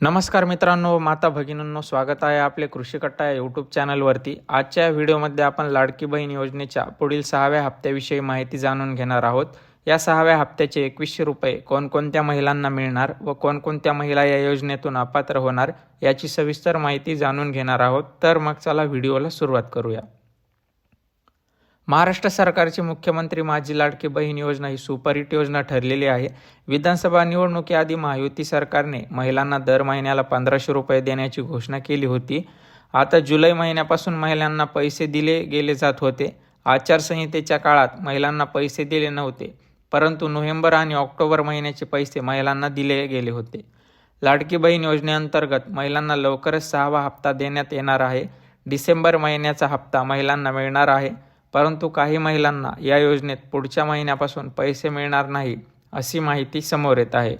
नमस्कार मित्रांनो माता भगिनींनो स्वागत आहे आपले कृषी कट्टा या यूट्यूब चॅनलवरती आजच्या या व्हिडिओमध्ये आपण लाडकी बहीण योजनेच्या पुढील सहाव्या हप्त्याविषयी माहिती जाणून घेणार आहोत. या सहाव्या हप्त्याचे एकवीसशे रुपये कोणकोणत्या महिलांना मिळणार व कोणकोणत्या महिला या योजनेतून अपात्र होणार याची सविस्तर माहिती जाणून घेणार आहोत. तर मग चला व्हिडिओला सुरुवात करूया. महाराष्ट्र सरकारची मुख्यमंत्री माझी लाडकी बहीण योजना ही सुपरहिट योजना ठरलेली आहे. विधानसभा निवडणुकीआधी महायुती सरकारने महिलांना दर महिन्याला पंधराशे रुपये देण्याची घोषणा केली होती. आता जुलै महिन्यापासून महिलांना पैसे दिले गेले जात होते. आचारसंहितेच्या काळात महिलांना पैसे दिले नव्हते परंतु नोव्हेंबर आणि ऑक्टोबर महिन्याचे पैसे महिलांना दिले गेले होते. लाडकी बहीण योजनेअंतर्गत महिलांना लवकरच सहावा हप्ता देण्यात येणार आहे. डिसेंबर महिन्याचा हप्ता महिलांना मिळणार आहे. परंतु काही महिलांना या योजनेत पुढच्या महिन्यापासून पैसे मिळणार नाही अशी माहिती समोर येत आहे.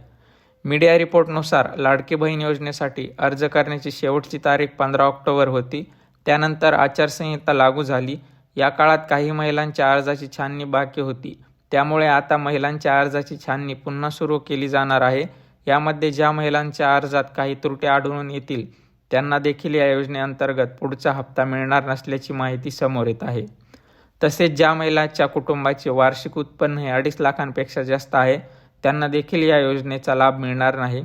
मीडिया रिपोर्टनुसार लाडकी बहीण योजनेसाठी अर्ज करण्याची शेवटची तारीख पंधरा ऑक्टोबर होती. त्यानंतर आचारसंहिता लागू झाली. या काळात काही महिलांच्या अर्जाची छाननी बाकी होती. त्यामुळे आता महिलांच्या अर्जाची छाननी पुन्हा सुरू केली जाणार आहे. यामध्ये ज्या महिलांच्या अर्जात काही त्रुटी आढळून येतील त्यांना देखील या योजनेअंतर्गत पुढचा हप्ता मिळणार नसल्याची माहिती समोर येत आहे. तसेच ज्या महिलांच्या कुटुंबाचे वार्षिक उत्पन्न हे अडीच लाखांपेक्षा जास्त आहे त्यांना देखील या योजनेचा लाभ मिळणार नाही.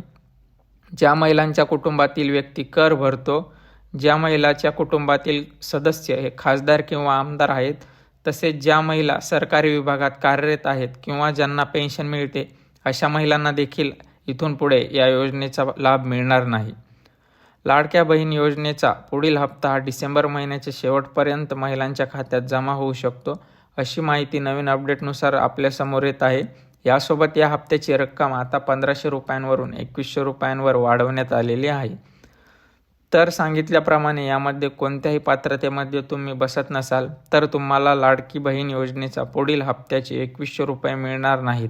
ज्या महिलांच्या कुटुंबातील व्यक्ती कर भरतो ज्या महिलाच्या कुटुंबातील सदस्य हे खासदार किंवा आमदार आहेत तसेच ज्या महिला सरकारी विभागात कार्यरत आहेत किंवा ज्यांना पेन्शन मिळते अशा महिलांना देखील इथून पुढे या योजनेचा लाभ मिळणार नाही. लाडक्या बहीण योजनेचा पुढील हप्ता हा डिसेंबर महिन्याच्या शेवटपर्यंत महिलांच्या खात्यात जमा होऊ शकतो अशी माहिती नवीन अपडेटनुसार आपल्यासमोर येत आहे. यासोबत या हप्त्याची रक्कम आता पंधराशे रुपयांवरून एकवीसशे रुपयांवर वाढवण्यात आलेली आहे. तर सांगितल्याप्रमाणे यामध्ये कोणत्याही पात्रतेमध्ये तुम्ही बसत नसाल तर तुम्हाला लाडकी बहीण योजनेचा पुढील हप्त्याचे एकवीसशे रुपये मिळणार नाहीत.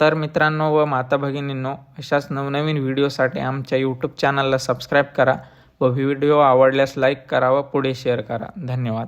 तर मित्रांनो व माता भगिनींनो अशाच नवनवीन व्हिडिओसाठी आमच्या यूट्यूब चॅनलला सबस्क्राईब करा व व्हिडिओ आवडल्यास लाईक करा व पुढे शेअर करा. धन्यवाद.